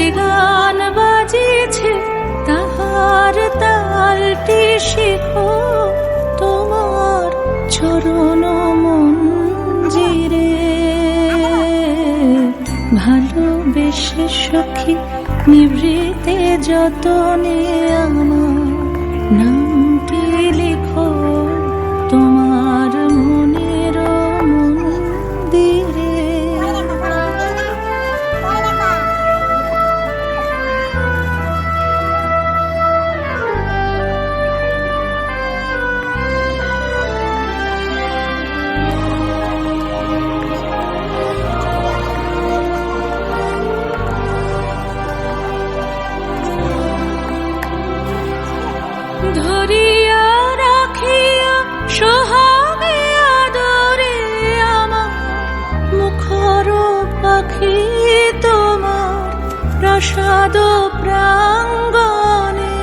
যে গান বাজেছে তাহার তালটি শিখো তোমার চরণ মঞ্জিরে। ভালোবেসে সখী নিভৃতে যতনে আমার পাখি তোমার প্রসাদ প্রাঙ্গণে।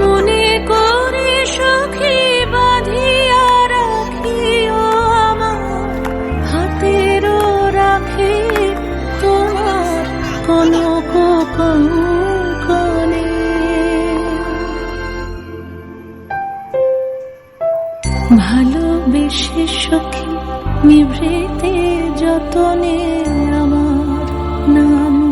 মনে করে সখী বাঁধিয়া রাখিও আমার, হাতের রাখে তোমার কনক কঙ্কনে ভালোবেসে সখী নিভৃতে যতনে আমার নাম